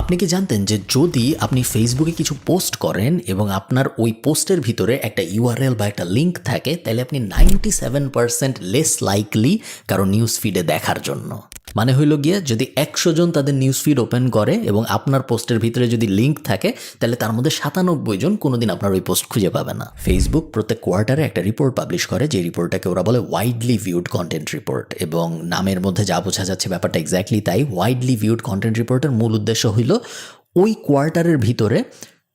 আপনি কি জানতেন যে যদি আপনি ফেসবুকে কিছু পোস্ট করেন এবং আপনার ওই পোস্টের ভিতরে একটা ইউআরএল বা একটা লিঙ্ক থাকে, তাহলে আপনি ninety seven percent less likely কারও নিউজ ফিডে দেখার জন্য। মানে হইল গিয়ে যদি একশো জন তাদের নিউজ ফিড ওপেন করে এবং আপনার পোস্টের ভিতরে যদি লিঙ্ক থাকে, তাহলে তার মধ্যে সাতানব্বই জন কোনোদিন আপনার ওই পোস্ট খুঁজে পাবে না। ফেসবুক প্রত্যেক কোয়ার্টারে একটা রিপোর্ট পাবলিশ করে, যে রিপোর্টটাকে ওরা বলে ওয়াইডলি ভিউড কন্টেন্ট রিপোর্ট এবং নামের মধ্যে যা বোঝা যাচ্ছে ব্যাপারটা এক্স্যাক্টলি তাই ওয়াইডলি ভিউড কন্টেন্ট রিপোর্টের মূল উদ্দেশ্য হইল ওই কোয়ার্টারের ভিতরে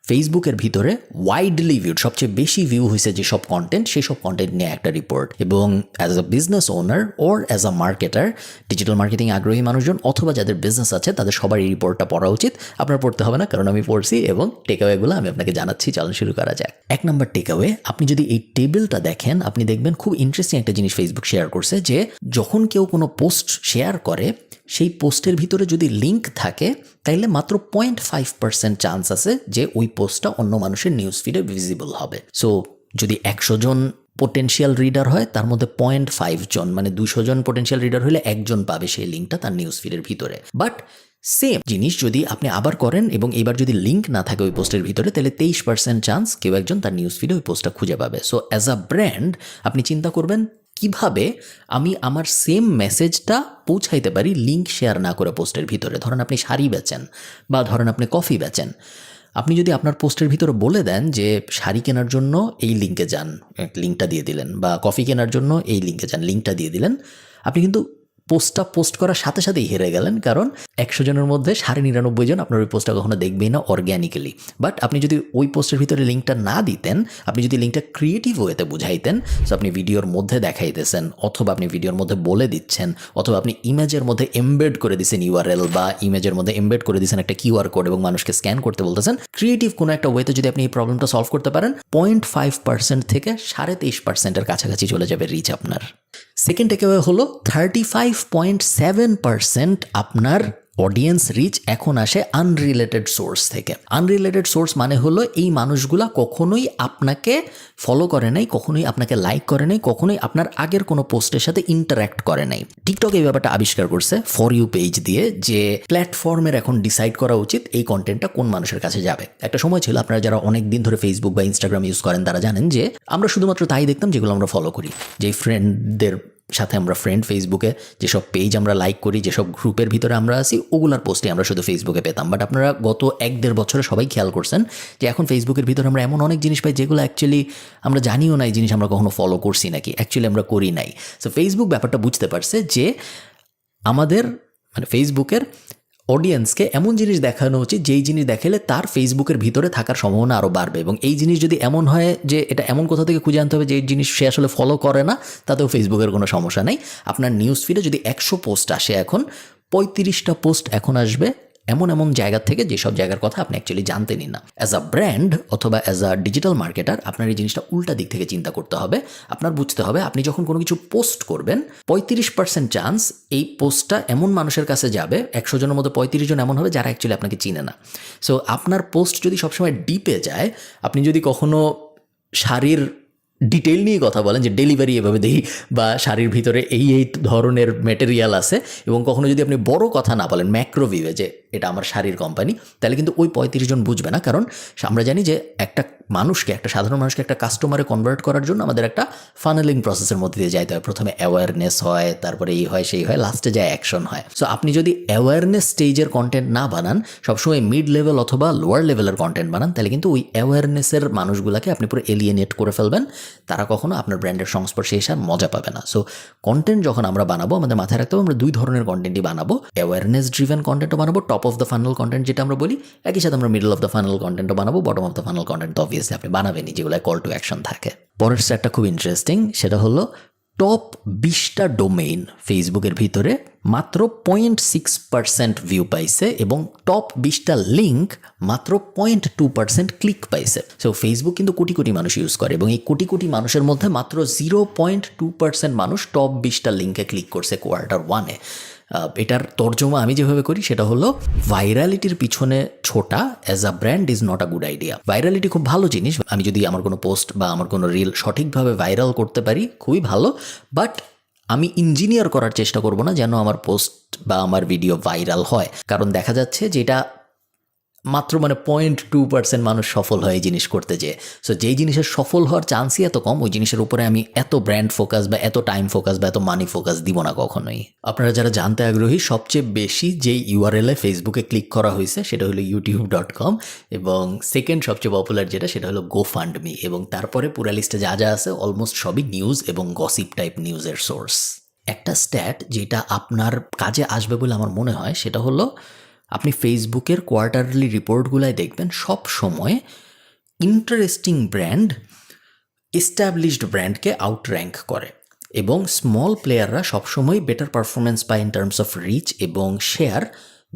ফেসবুকের ভিতরে ওয়াইডলি ভিউড সবচেয়ে বেশি ভিউ হয়েছে যেসব কন্টেন্ট সেই সব কন্টেন্ট নিয়ে একটা রিপোর্ট এবং as a business owner or as a marketer digital marketing আগ্রহী মানুষজন অথবা যাদের বিজনেস আছে, তাদের সবার এই রিপোর্টটা পড়া উচিত। আপনার পড়তে হবে না, কারণ আমি পড়ছি এবং টেকঅ্যাওয়েগুলো আমি আপনাকে জানাচ্ছি। চালন শুরু করা যাক। এক নম্বর টেকঅ্যাওয়ে আপনি যদি এই টেবিলটা দেখেন, আপনি দেখবেন খুব ইন্টারেস্টিং একটা জিনিস ফেসবুক শেয়ার করছে যে যখন কেউ কোনো পোস্ট শেয়ার করে সেই পোস্টের ভিতরে যদি লিঙ্ক থাকে, তাইলে মাত্র পয়েন্ট ফাইভ পার্সেন্ট চান্স আছে যে ওই পোস্টটা অন্য মানুষের নিউজ ফিডে ভিজিবল হবে। সো যদি একশো জন পোটেনশিয়াল রিডার হয়, তার মধ্যে পয়েন্ট ফাইভ জন মানে দুশো জন পোটেনশিয়াল রিডার হলে একজন পাবে সেই লিঙ্কটা তার নিউজ ফিডের ভিতরে। বাট সেম জিনিস যদি আপনি আবার করেন এবং এবার যদি লিঙ্ক না থাকে ওই পোস্টের ভিতরে তাহলে তেইশ পার্সেন্ট চান্স কেউ একজন তার নিউজ ফিডে ওই পোস্টটা খুঁজে পাবে। সো অ্যাজ আ ব্র্যান্ড আপনি চিন্তা করবেন কীভাবে আমি আমার সেম মেসেজটা পৌঁছাইতে পারি লিঙ্ক শেয়ার না করে পোস্টের ভিতরে? ধরেন আপনি শাড়ি বেচেন বা ধরেন আপনি কফি বেচেন। আপনি যদি আপনার পোস্টের ভিতরে বলে দেন যে শাড়ি কেনার জন্য এই লিঙ্কে যান লিঙ্কটা দিয়ে দিলেন, বা কফি কেনার জন্য এই লিঙ্কে যান লিঙ্কটা দিয়ে দিলেন, আপনি কিন্তু পোস্টটা পোস্ট করার সাথে সাথেই হেরে গেলেন, কারণ একশো জনের মধ্যে সাড়ে নিরানব্বই জন আপনার ওই পোস্টটা কখনো দেখবেই না অর্গ্যানিক্যালি বাট আপনি যদি ওই পোস্টের ভিতরে লিঙ্কটা না দিতেন, আপনি যদি লিঙ্কটা ক্রিয়েটিভ ওয়েতে বুঝাইতেন সো আপনি ভিডিওর মধ্যে দেখাইতেছেন, অথবা আপনি ভিডিওর মধ্যে বলে দিচ্ছেন, অথবা আপনি ইমেজের মধ্যে এমবেড করে দিচ্ছেন ইউআরএল বা ইমেজের মধ্যে এমবেড করে দিচ্ছেন একটা কিউআর কোড এবং মানুষকে স্ক্যান করতে বলতেছেন ক্রিয়েটিভ কোনো একটা ওয়েতে যদি আপনি এই প্রবলেমটা সলভ করতে পারেন পয়েন্ট ফাইভ পার্সেন্ট থেকে সাড়ে তেইশ পার্সেন্টের কাছাকাছি চলে যাবে রিচ আপনার। সেকেন্ড টেকঅ্যাওয়ে হলো thirty five point seven percent আপনার অডিয়েন্স রিচ এখন আসে আনরিলেটেড সোর্স থেকে। আনরিলেটেড সোর্স মানে হলো এই মানুষগুলা কখনোই আপনাকে ফলো করে নাই, কখনোই আপনাকে লাইক করে নাই, কখনোই আপনার আগের কোনো পোস্টের সাথে ইন্টারাক্ট করে নাই। টিকটক এই ব্যাপারটা আবিষ্কার করছে ফর ইউ পেজ দিয়ে যে প্ল্যাটফর্মের এখন ডিসাইড করা উচিত এই কন্টেন্টটা কোন মানুষের কাছে যাবে। একটা সময় ছিল আপনারা যারা অনেক দিন ধরে ফেসবুক বা ইনস্টাগ্রাম ইউজ করেন, তারা জানেন যে আমরা শুধুমাত্র তাই দেখতাম যেগুলো আমরা ফলো করি। যেই ফ্রেন্ডদের সাথে আমরা ফ্রেন্ড ফেসবুকে যেসব পেজ আমরা লাইক করি, যেসব গ্রুপের ভিতরে আমরা আছি, ওগুলার পোস্টে আমরা শুধু ফেসবুকে পেতাম। বাট আপনারা গত এক দেড় বছরে সবাই খেয়াল করছেন যে এখন ফেসবুকের ভিতরে আমরা এমন অনেক জিনিস পাই যেগুলো অ্যাকচুয়ালি আমরা জানিও না এই জিনিস আমরা কখনো ফলো করছি নাকি অ্যাকচুয়ালি আমরা করি নাই। সো ফেসবুক ব্যাপারটা বুঝতে পারছে যে আমাদের মানে ফেসবুকের অডিয়েন্সকে এমন জিনিস দেখানো উচিত, যেই জিনিস দেখালে তার ফেসবুকের ভিতরে থাকার সম্ভাবনা আরও বাড়বে। এবং এই জিনিস যদি এমন হয় যে এটা এমন কোথা থেকে খুঁজে আনতে হবে যে জিনিস সে আসলে ফলো করে না, তাতেও ফেসবুকের কোনো সমস্যা নেই। আপনার নিউজ ফিডে যদি একশো পোস্ট আসে এখন, পঁয়ত্রিশটা পোস্ট এখন আসবে এমন এমন জায়গা থেকে যেসব জায়গার কথা আপনি অ্যাকচুয়ালি জানতেনই না। অ্যাজ আ ব্র্যান্ড অথবা অ্যাজ আ ডিজিটাল মার্কেটার আপনার এই জিনিসটা উল্টা দিক থেকে চিন্তা করতে হবে। আপনার বুঝতে হবে, আপনি যখন কোনো কিছু পোস্ট করবেন, পঁয়ত্রিশ পার্সেন্ট চান্স এই পোস্টটা এমন মানুষের কাছে যাবে, একশো জনের মধ্যে পঁয়ত্রিশ জন এমন হবে যারা অ্যাকচুয়ালি আপনাকে চিনে না। সো আপনার পোস্ট যদি সবসময় ডিপে যায়, আপনি যদি কখনো শাড়ির ডিটেল নিয়ে কথা বলেন যে ডেলিভারি এভাবে দিই বা শাড়ির ভিতরে এই এই ধরনের মেটেরিয়াল আছে এবং কখনো যদি আপনি বড় কথা না বলেন ম্যাক্রোভিভে যে এটা আমার শাড়ির কোম্পানি তাহলে কিন্তু ওই পঁয়ত্রিশ জন বুঝবে না। কারণ আমরা জানি যে একটা মানুষকে, একটা সাধারণ মানুষকে একটা কাস্টমারে কনভার্ট করার জন্য আমাদের একটা ফানেলিং প্রসেসের মধ্যে দিয়ে যাইতে হয়। প্রথমে অ্যাওয়ারনেস হয়, তারপরে এই হয়, সেই হয় লাস্টে যায় অ্যাকশন হয়। সো আপনি যদি অ্যাওয়ারনেস স্টেজের কন্টেন্ট না বানান, সবসময় মিড লেভেল অথবা লোয়ার লেভেলের কন্টেন্ট বানান, তাহলে কিন্তু ওই অ্যাওয়ারনেসের মানুষগুলোকে আপনি পুরো এলিয়েনেট করে ফেলবেন। তারা কখনো আপনার ব্র্যান্ডের সংস্পর্শে এসে আর মজা পাবে না। সো কন্টেন্ট যখন আমরা বানাবো, আমাদের মাথায় রাখতে হবে আমরা দুই ধরনের কন্টেন্টই বানাবো। অ্যাওয়ারনেস ড্রিভেন কন্টেন্টও বানাবো top of the funnel content যেটা আমরা বলি, একই সাথে আমরা মিডল অফ দ্য ফানেল কন্টেন্টও বানাবো bottom of the funnel content তো অবভিয়াসলি আপনি বানাবেনই, যেগুলো কল টু অ্যাকশন থাকে। পরের স্যারটা খুব ইন্টারেস্টিং সেটা হলো টপ বিশটা ডোমেইন ফেসবুকের ভিতরে মাত্র পয়েন্ট সিক্স পার্সেন্ট ভিউ পাইছে এবং টপ বিশটা লিঙ্ক মাত্র পয়েন্ট টু পার্সেন্ট ক্লিক পাইছে। সো ফেসবুক কিন্তু কোটি কোটি মানুষ ইউজ করে এবং এই কোটি কোটি মানুষের মধ্যে মাত্র জিরো পয়েন্ট টু পার্সেন্ট মানুষ টপ বিশটা লিঙ্কে ক্লিক করছে কোয়ার্টার ওয়ানে এটার তর্জমা আমি যেভাবে করি সেটা হলো ভাইরালিটির পিছনে ছোটা as a brand is not a good idea virality খুব ভালো জিনিস, আমি যদি আমার কোনো পোস্ট বা আমার কোনো রিল সঠিকভাবে ভাইরাল করতে পারি, খুবই ভালো। বাট আমি ইঞ্জিনিয়ার করার চেষ্টা করব না যেন আমার পোস্ট বা আমার ভিডিও ভাইরাল হয়। কারণ দেখা যাচ্ছে যে এটা মাত্র মানে পয়েন্ট টু পার্সেন্ট মানুষ সফল হয় এই জিনিস করতে যে সো যেই জিনিসের সফল হওয়ার চান্সই এত কম, ওই জিনিসের উপরে আমি এত ব্র্যান্ড ফোকাস বা এত টাইম ফোকাস বা এত মানি ফোকাস দিব না কখনোই। আপনারা যারা জানতে আগ্রহী, সবচেয়ে বেশি যেই ইউআরএল ফেসবুকে ক্লিক করা হয়েছে, সেটা হলো ইউটিউব ডট কম এবং সেকেন্ড সবচেয়ে পপুলার যেটা, সেটা হলো গো ফান্ড মি এবং তারপরে পুরা লিস্টে যা যা আছে অলমোস্ট সবই নিউজ এবং গসিপ টাইপ নিউজের সোর্স একটা স্ট্যাট যেটা আপনার কাজে আসবে বলে আমার মনে হয়, সেটা হলো আপনি ফেসবুকের কোয়ার্টারলি রিপোর্টগুলাই দেখবেন সব সময় ইন্টারেস্টিং ব্র্যান্ড এস্টাবলিশড ব্র্যান্ডকে আউট র্যাঙ্ক করে এবং স্মল প্লেয়াররা সবসময় বেটার পারফরমেন্স পায় ইন টার্মস অফ রিচ এবং share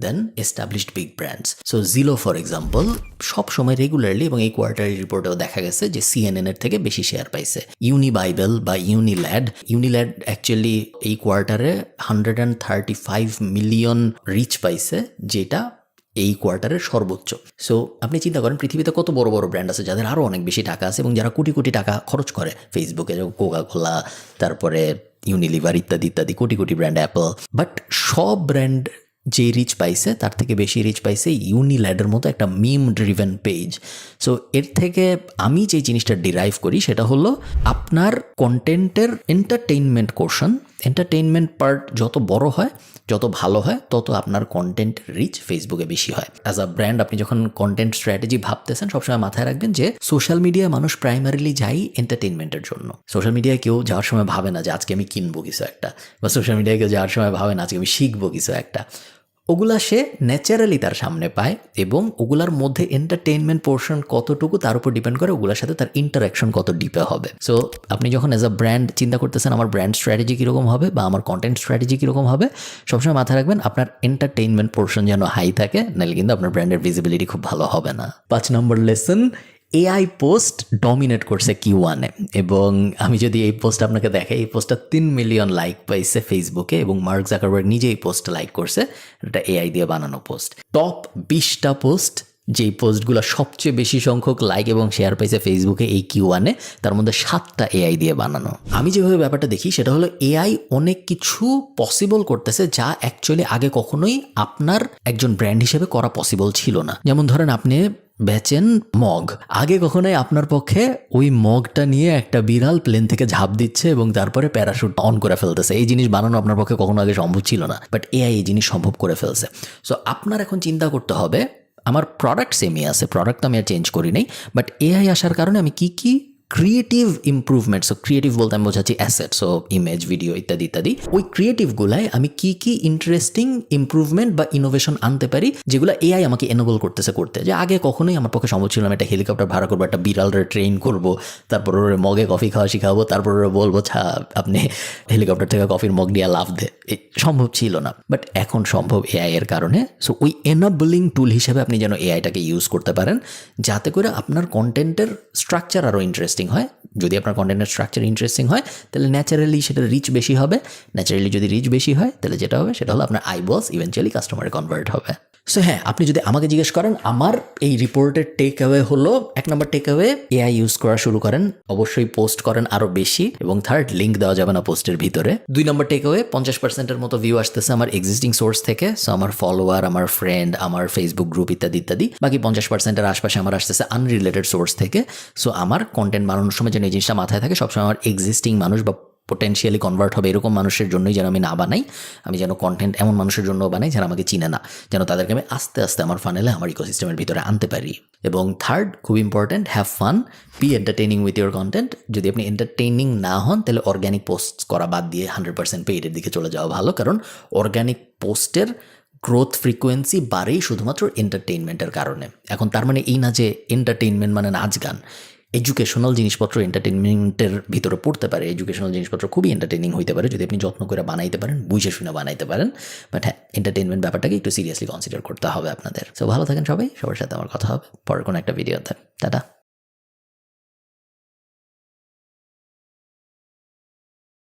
than established big brands so Zillow for example সব সময় রেগুলারলি এবং এই কোয়ার্টারি রিপোর্টেও দেখা গেছে যে সিএনএন এর থেকে বেশি শেয়ার পাইছে। ইউনি বাইবেল বা ইউনিল্যাড ইউনিল্যাড অ্যাকচুয়ালি এই কোয়ার্টারে hundred and thirty five million reach পাইছে, যেটা এই কোয়ার্টারের সর্বোচ্চ। সো আপনি চিন্তা করেন, পৃথিবীতে কত বড় বড় ব্র্যান্ড আছে যাদের আরও অনেক বেশি টাকা আছে এবং যারা কোটি কোটি টাকা খরচ করে। ফেসবুকে কোকা কোলা তারপরে ইউনিলিভার ইত্যাদি ইত্যাদি, কোটি কোটি ব্র্যান্ড অ্যাপল বাট সব ব্র্যান্ড যে রিচ পাইছে তার থেকে বেশি রিচ পাইছে ইউনিল্যাডের মতো একটা মিম ড্রিভেন পেজ সো এর থেকে আমি যে জিনিসটা ডিরাইভ করি, সেটা হলো আপনার কন্টেন্টের এন্টারটেইনমেন্ট কোর্শন এন্টারটেইনমেন্ট পার্ট যত বড় হয়, যত ভালো হয়, তত আপনার কন্টেন্ট রিচ ফেসবুকে বেশি হয়। অ্যাজ আ ব্র্যান্ড আপনি যখন কন্টেন্ট স্ট্র্যাটেজি ভাবতেছেন, সবসময় মাথায় রাখবেন যে সোশ্যাল মিডিয়ায় মানুষ প্রাইমারিলি যাই এন্টারটেইনমেন্টের জন্য। সোশ্যাল মিডিয়ায় কেউ যাওয়ার সময় ভাবে না যে আজকে আমি কিনবো কিছু একটা, বা সোশ্যাল মিডিয়ায় কেউ যাওয়ার সময় ভাবে না আজকে আমি শিখব কিছু একটা। ওগুলা সে ন্যাচারালি তার সামনে পায় এবং ওগুলার মধ্যে এন্টারটেইনমেন্ট পোর্শন কতটুকু তার উপর ডিপেন্ড করে, ওগুলোর সাথে তার ইন্টারাকশন কত ডিপে হবে। সো আপনি যখন অ্যাজ আ ব্র্যান্ড চিন্তা করতেছেন আমার ব্র্যান্ড স্ট্র্যাটেজি কীরকম হবে বা আমার কন্টেন্ট স্ট্র্যাটেজি কীরকম হবে, সবসময় মাথায় রাখবেন আপনার এন্টারটেইনমেন্ট পোর্শন যেন হাই থাকে, নাহলে কিন্তু আপনার ব্র্যান্ডের ভিজিবিলিটি খুব ভালো হবে না। পাঁচ নম্বর লেসন এআই পোস্ট ডমিনেট করছে কি ওয়ানে এবং আমি যদি এই পোস্ট আপনাকে দেখাই, এই পোস্টটা তিন মিলিয়ন লাইক পাইছে ফেসবুকে এবং মার্ক জাকারবার্গ নিজেই এই পোস্ট লাইক করছে, এটা এআই দিয়ে বানানো পোস্ট টপ বিশটা পোস্ট যেই পোস্টগুলো সবচেয়ে বেশি সংখ্যক লাইক এবং শেয়ার পাইছে ফেসবুকে এই কিউ ওয়ানে তার মধ্যে সাতটা এআই দিয়ে বানানো। আমি যেভাবে ব্যাপারটা দেখি, সেটা হলো এআই অনেক কিছু পসিবল করতেছে যা অ্যাকচুয়ালি আগে কখনোই আপনার একজন ব্র্যান্ড হিসেবে করা পসিবল ছিল না। যেমন ধরেন আপনি বেচেন মগ। আগে কখনোই আপনার পক্ষে ওই মগটা নিয়ে একটা বিড়াল প্লেন থেকে ঝাঁপ দিচ্ছে এবং তারপরে প্যারাশুট অন করে ফেলতেছে। এই জিনিস বানানো আপনার পক্ষে কখনো আগে সম্ভব ছিল না বাট এআই এই জিনিস সম্ভব করে ফেলছে। সো আপনার এখন চিন্তা করতে হবে আমার প্রোডাক্ট সেমই আছে প্রোডাক্ট তো আমি আর চেঞ্জ করি নাই বাট এআই আসার কারণে আমি কি কি ক্রিয়েটিভ ইম্প্রুভমেন্ট সো ক্রিয়েটিভ বলতে আমি বোঝাচ্ছি অ্যাসেট সো ইমেজ ভিডিও ইত্যাদি ইত্যাদি। ওই ক্রিয়েটিভগুলায় আমি কি কি ইন্টারেস্টিং ইম্প্রুভমেন্ট বা ইনোভেশন আনতে পারি, যেগুলো এআই আমাকে এনেবল করতেছে করতে। যে আগে কখনোই আমার পক্ষে সম্ভব ছিল আমি একটা হেলিকপ্টার ভাড়া করব, একটা বিড়ালরে ট্রেন করব, তারপর ওরে মগে কফি খাওয়া শিখাবো, তারপর ওরা বলব, ছা, আপনি হেলিকপ্টার থেকে কফির মগ নিয়ে লাভ দে। সম্ভব ছিল না। বাট এখন সম্ভব এআই এর কারণে সো ওই এনাবলিং টুল হিসেবে আপনি যেন এআইটাকে ইউজ করতে পারেন, যাতে করে আপনার কন্টেন্টের স্ট্রাকচার আরও ইন্টারেস্টিং হয়। যদি আপনার কন্টেন্টের স্ট্রাকচার ইন্টারেস্টিং হয়, তাহলে ন্যাচারালি সেটা রিচ বেশি হবে। ন্যাচারালি যদি রিচ বেশি হয়, তাহলে যেটা হবে, সেটা হলো আপনার আইবলস ইভেনচুয়ালি কাস্টমারে কনভার্ট হবে। সো হ্যাঁ আপনি যদি আমাকে জিজ্ঞেস করেন, আমার এই রিপোর্টের টেক অ্যাওয়ে হলো, এক নম্বর টেক অ্যাওয়ে এআই ইউজ করা শুরু করেন, অবশ্যই পোস্ট করেন আরও বেশি, এবং থার্ড লিঙ্ক দেওয়া যাবে না পোস্টের ভিতরে। দুই নম্বর টেক অ্যাওয়ে পঞ্চাশ পার্সেন্টের মতো ভিউ আসতেছে আমার এক্সিস্টিং সোর্স থেকে সো আমার ফলোয়ার আমার ফ্রেন্ড আমার ফেসবুক গ্রুপ ইত্যাদি ইত্যাদি। বাকি পঞ্চাশ পার্সেন্টের আশপাশে আমার আসতেছে আনরিলেটেড সোর্স থেকে। সো আমার কন্টেন্ট বানানোর সময় যেন এই জিনিসটা মাথায় থাকে, সবসময় আমার এক্সিস্টিং মানুষ বা পোটেন্সিয়ালি কনভার্ট হবে এরকম মানুষের জন্যই যেন আমি না বানাই, আমি যেন কন্টেন্ট এমন মানুষের জন্য বানাই যারা আমাকে চিনে না, যেন তাদেরকে আমি আস্তে আস্তে আমার ফানেলে আমার ইকোসিস্টেমের ভিতরে আনতে পারি। এবং থার্ড খুব important have fun be entertaining with your content যদি আপনি এন্টারটেইনিং না হন, তাহলে অর্গ্যানিক পোস্ট করা বাদ দিয়ে হান্ড্রেড পার্সেন্ট পেইডের দিকে চলে যাওয়া ভালো। কারণ অর্গ্যানিক পোস্টের গ্রোথ ফ্রিকোয়েন্সি বাড়েই শুধুমাত্র এন্টারটেইনমেন্টের কারণে। এখন তার মানে এই না যে এন্টারটেইনমেন্ট মানে নাচ গান। এডুকেশনাল জিনিসপত্র এন্টারটেনমেন্টের ভিতরে পড়তে পারে। এডুকেশনাল জিনিসপত্র খুবই এন্টারটেনিং হইতে পারে, যদি আপনি যত্ন করে বানাইতে পারেন, বুঝে শুনে বানাইতে পারেন। বাট হ্যাঁ এন্টারটেনমেন্ট ব্যাপারটাকে একটু সিরিয়াসলি কনসিডার করতে হবে আপনাদের। সো ভালো থাকেন সবাই, সবার সাথে আমার কথা হবে। পরের কোনো একটা ভিডিওতে টাটা।